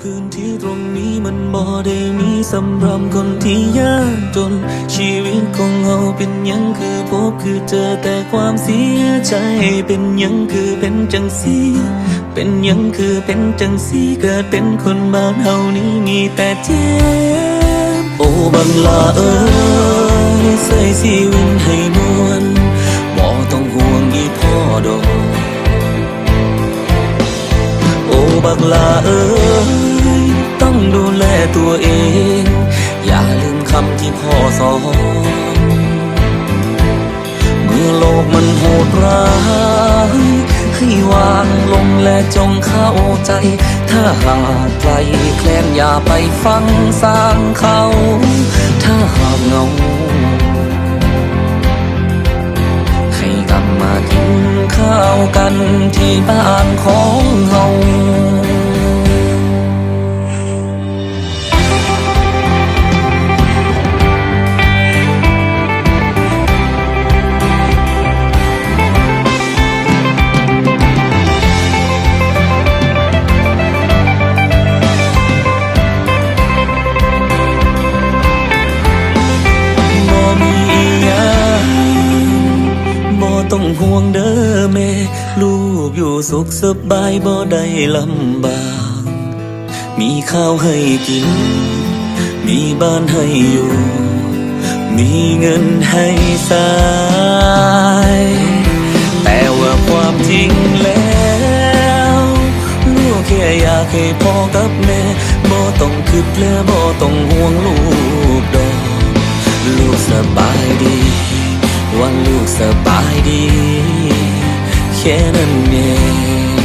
พื้นที่ตรงนี้มันบ่ได้มีสำหรับคนที่ยากจน ชีวิตของเราเป็นยังคือพบคือเจอแต่ความเสียใจ เป็นยังคือเป็นจังสีเป็นยังคือเป็นจังสีเกิดเป็นคนบ้านเฮานี้มีแต่เจ็บโอ้บังลาเอ้ยใส่ชีวิตให้มวนบ่ต้องห่วงอีพ่อดอกโอ้บักลาเอ้ย อนเมื่อโลกมันโหดร้ายให้วางลงและจงเข้าใจ ถ้าหากใครแคลนอย่าไปฟังสร้างเขา ถ้าหากเงาให้กลับมากินข้าวกันที่บ้านของเฮา ต้องห่วงเด้อแม่ ลูกอยู่สุขสบายบ่ได้ลำบาก มีข้าวให้กิน มีบ้านให้อยู่ มีเงินให้ใช้แต่ว่าความจริงแล้ว ลูกแค่อยากให้พ่อกับแม่บ่ต้องคิดและบ่ต้องห่วงลูกดอก ลูกสบาย ลูกสบายดี แค่นั้นเอง